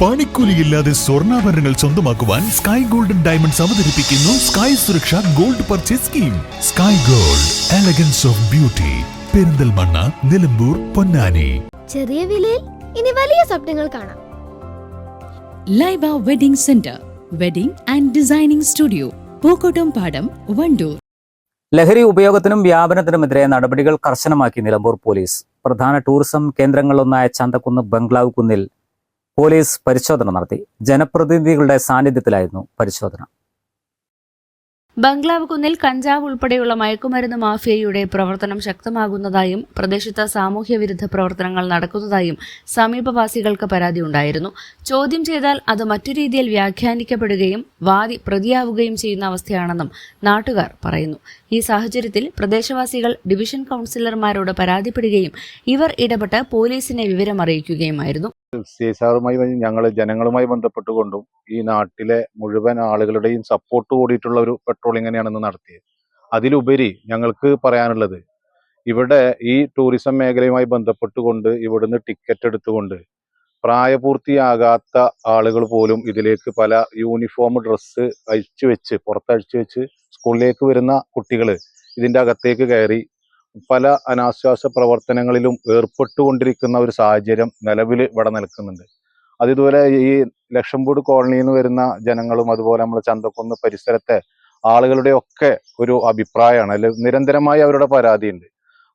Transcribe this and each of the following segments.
പണിക്കൂലിയില്ലാതെ സ്വർണാഭരണങ്ങൾ സ്വന്തമാക്കുവാൻ sky golden diamonds അവതരിപ്പിക്കുന്നു Sky Suraksha gold purchase scheme Sky gold elegance of beauty Perinthalmanna Nilambur Ponnani. ചെറിയ വിലയിൽ ഇനി വലിയ സ്വപ്നങ്ങൾ കാണാം. Laiba wedding centre wedding and designing studio Pookkottumpadam Wandoor. ലഹരി ഉപയോഗത്തിനും വ്യാപനത്തിനുമെതിരെ നടപടികൾ കർശനമാക്കി നിലമ്പൂർ പോലീസ്. പ്രധാന ടൂറിസം കേന്ദ്രങ്ങളിലൊന്നായ ചന്തക്കുന്ന് ബംഗ്ലാവ് കുന്നിൽ പോലീസ് പരിശോധന നടത്തി. ജനപ്രതിനിധികളുടെ സാന്നിധ്യത്തിലായിരുന്നു പരിശോധന. ബംഗ്ലാവ് കുന്നിൽ കഞ്ചാവ് ഉൾപ്പെടെയുള്ള മയക്കുമരുന്ന് മാഫിയയുടെ പ്രവർത്തനം ശക്തമാകുന്നതായും പ്രദേശത്ത് സാമൂഹ്യ വിരുദ്ധ പ്രവർത്തനങ്ങൾ നടക്കുന്നതായും സമീപവാസികൾക്ക് പരാതിയുണ്ടായിരുന്നു ചോദ്യം ചെയ്താൽ അത് മറ്റു രീതിയിൽ വ്യാഖ്യാനിക്കപ്പെടുകയും വാദി പ്രതിയാവുകയും ചെയ്യുന്ന അവസ്ഥയാണെന്നും നാട്ടുകാർ പറയുന്നു. ഈ സാഹചര്യത്തിൽ പ്രദേശവാസികൾ ഡിവിഷൻ കൌൺസിലർമാരോട് പരാതിപ്പെടുകയും ഇവർ ഇടപെട്ട് പോലീസിനെ വിവരം അറിയിക്കുകയുമായിരുന്നു സി സാറുമായി ഞങ്ങൾ ജനങ്ങളുമായി ബന്ധപ്പെട്ടുകൊണ്ടും ഈ നാട്ടിലെ മുഴുവൻ ആളുകളുടെയും സപ്പോർട്ട് കൂടിയിട്ടുള്ള ഒരു പെട്രോളിംഗ് തന്നെയാണ് ഇന്ന് നടത്തിയത്. അതിലുപരി ഞങ്ങൾക്ക് പറയാനുള്ളത് ഇവിടെ ഈ ടൂറിസം മേഖലയുമായി ബന്ധപ്പെട്ടുകൊണ്ട് ഇവിടുന്ന് ടിക്കറ്റ് എടുത്തുകൊണ്ട് പ്രായപൂർത്തിയാകാത്ത ആളുകൾ പോലും ഇതിലേക്ക് പല യൂണിഫോം ഡ്രസ്സ് അഴിച്ചു വെച്ച് പുറത്തഴിച്ചു വെച്ച് സ്കൂളിലേക്ക് വരുന്ന കുട്ടികൾ ഇതിന്റെ അകത്തേക്ക് കയറി പല അനാശ്വാസ പ്രവർത്തനങ്ങളിലും ഏർപ്പെട്ടുകൊണ്ടിരിക്കുന്ന ഒരു സാഹചര്യം നിലവിൽ ഇവിടെ നിൽക്കുന്നുണ്ട്. അത് ഈ ലക്ഷംപൂട് കോളനിയിൽ നിന്ന് വരുന്ന ജനങ്ങളും അതുപോലെ നമ്മൾ ചന്തക്കുന്ന് പരിസരത്തെ ആളുകളുടെ ഒക്കെ ഒരു അഭിപ്രായമാണ്. അല്ലെ നിരന്തരമായി അവരുടെ പരാതിയുണ്ട്.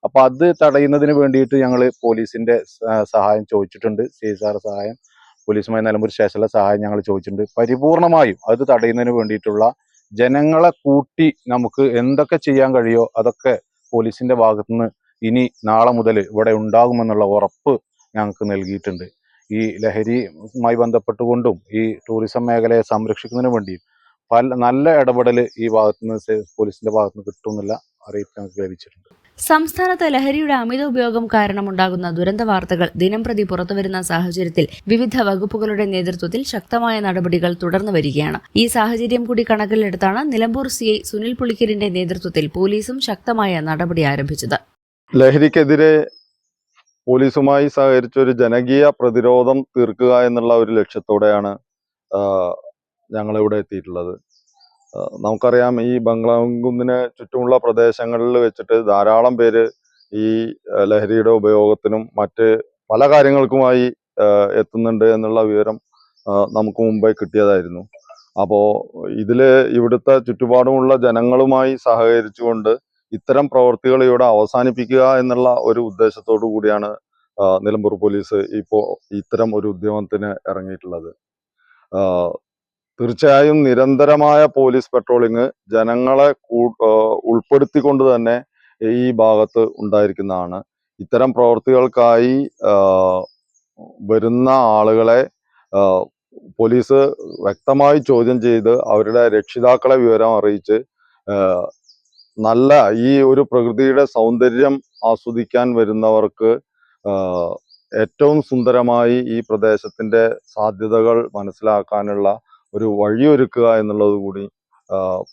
അപ്പൊ അത് തടയുന്നതിന് വേണ്ടിയിട്ട് ഞങ്ങൾ പോലീസിന്റെ സഹായം ചോദിച്ചിട്ടുണ്ട്. സി എസ് ആർ സഹായം പോലീസുമായി നിലമ്പൂർ സ്റ്റേഷനിലെ സഹായം ഞങ്ങൾ ചോദിച്ചിട്ടുണ്ട്. പരിപൂർണമായും അത് തടയുന്നതിന് വേണ്ടിയിട്ടുള്ള ജനങ്ങളെ കൂട്ടി നമുക്ക് എന്തൊക്കെ ചെയ്യാൻ കഴിയോ അതൊക്കെ പോലീസിന്റെ ഭാഗത്തുനിന്ന് ഇനി നാളെ മുതൽ ഇവിടെ ഉണ്ടാകുമെന്നുള്ള ഉറപ്പ് ഞങ്ങൾക്ക് നൽകിയിട്ടുണ്ട്. ഈ ലഹരിയുമായി ബന്ധപ്പെട്ടുകൊണ്ടും ഈ ടൂറിസം മേഖലയെ സംരക്ഷിക്കുന്നതിന് വേണ്ടി പല നല്ല ഇടപെടൽ ഈ ഭാഗത്തുനിന്ന് പോലീസിന്റെ ഭാഗത്തുനിന്ന് കിട്ടുമെന്നുള്ള അറിയിപ്പ് ഞങ്ങൾക്ക് ലഭിച്ചിട്ടുണ്ട്. സംസ്ഥാനത്ത് ലഹരിയുടെ അമിത ഉപയോഗം കാരണമുണ്ടാകുന്ന ദുരന്ത വാർത്തകൾ ദിനംപ്രതി പുറത്തുവരുന്ന സാഹചര്യത്തിൽ വിവിധ വകുപ്പുകളുടെ നേതൃത്വത്തിൽ ശക്തമായ നടപടികൾ തുടർന്നു വരികയാണ്. ഈ സാഹചര്യം കൂടി കണക്കിലെടുത്താണ് നിലമ്പൂർ സിഐ സുനിൽ പുളിക്കലിന്റെ നേതൃത്വത്തിൽ പോലീസും ശക്തമായ നടപടി ആരംഭിച്ചത്. ലഹരിക്കെതിരെ പോലീസുമായി സഹകരിച്ച ഒരു ജനകീയ പ്രതിരോധം തീർക്കുക എന്നുള്ള ഒരു ലക്ഷ്യത്തോടെയാണ് ഞങ്ങളിവിടെ എത്തിയിട്ടുള്ളത്. നമുക്കറിയാം ഈ ബംഗ്ലാകുന്നിന് ചുറ്റുമുള്ള പ്രദേശങ്ങളിൽ വെച്ചിട്ട് ധാരാളം പേര് ഈ ലഹരിയുടെ ഉപയോഗത്തിനും മറ്റ് പല കാര്യങ്ങൾക്കുമായി എത്തുന്നുണ്ട് എന്നുള്ള വിവരം നമുക്ക് മുമ്പേ കിട്ടിയതായിരുന്നു. അപ്പോൾ ഇതിൽ ഇവിടുത്തെ ചുറ്റുപാടുമുള്ള ജനങ്ങളുമായി സഹകരിച്ചുകൊണ്ട് ഇത്തരം പ്രവൃത്തികൾ ഇവിടെ അവസാനിപ്പിക്കുക എന്നുള്ള ഒരു ഉദ്ദേശത്തോടു കൂടിയാണ് നിലമ്പൂർ പോലീസ് ഇപ്പോൾ ഇത്തരം ഒരു ഉദ്യമത്തിന് ഇറങ്ങിയിട്ടുള്ളത്. തീർച്ചയായും നിരന്തരമായ പോലീസ് പെട്രോളിംഗ് ജനങ്ങളെ ഉൾപ്പെടുത്തിക്കൊണ്ട് തന്നെ ഈ ഭാഗത്ത് ഉണ്ടായിരിക്കുന്നതാണ്. ഇത്തരം പ്രവർത്തികൾക്കായി വരുന്ന ആളുകളെ പോലീസ് വ്യക്തമായി ചോദ്യം ചെയ്ത് അവരുടെ രക്ഷിതാക്കളെ വിവരം അറിയിച്ച് നല്ല ഈ ഒരു പ്രകൃതിയുടെ സൗന്ദര്യം ആസ്വദിക്കാൻ വരുന്നവർക്ക് ഏറ്റവും സുന്ദരമായി ഈ പ്രദേശത്തിന്റെ സാധ്യതകൾ മനസ്സിലാക്കാനുള്ള ഒരു വഴിയൊരുക്കുക എന്നുള്ളത് കൂടി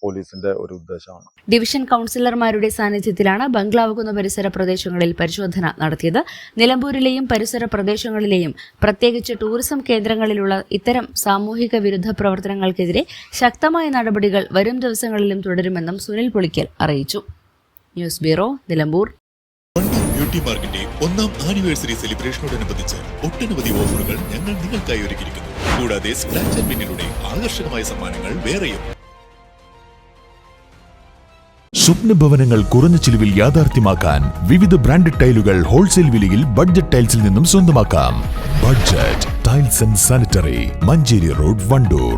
പോലീസിന്റെ ഒരു ഉദ്ദേശമാണ്. ഡിവിഷൻ കൗൺസിലർമാരുടെ സാന്നിധ്യത്തിലാണ് ബംഗ്ലാവ് കുന്ന് പരിസര പ്രദേശങ്ങളിൽ പരിശോധന നടത്തിയത്. നിലമ്പൂരിലെയും പരിസര പ്രദേശങ്ങളിലെയും പ്രത്യേകിച്ച് ടൂറിസം കേന്ദ്രങ്ങളിലുള്ള ഇത്തരം സാമൂഹിക വിരുദ്ധ പ്രവർത്തനങ്ങൾക്കെതിരെ ശക്തമായ നടപടികൾ വരും ദിവസങ്ങളിലും തുടരുമെന്നും സുനിൽ പൊളിക്കൽ അറിയിച്ചു. News bureau Nilambur. ബ്യൂട്ടി മാർക്കിന്റെ ഒന്നാം ആനിവേഴ്സറി സെലിബ്രേഷനോടനുബന്ധിച്ച് ഒട്ടനവധി ഓഫറുകൾ ഞങ്ങൾ നിങ്ങൾക്കായി ഒരുക്കിയിരിക്കുന്നു. കൂടാതെ സ്ക്രാച്ച് ആൻഡ് ആകർഷകമായ സമ്മാനങ്ങൾ വേറെയും. സ്വപ്ന ഭവനങ്ങൾ കുറഞ്ഞ ചിലവിൽ യാഥാർത്ഥ്യമാക്കാൻ വിവിധ ബ്രാൻഡഡ് ടൈലുകൾ ഹോൾസെയിൽ വിലയിൽ ബഡ്ജറ്റ് ടൈൽസിൽ നിന്നും സ്വന്തമാക്കാം. Budget tiles and sanitary Manjeri road Wandoor.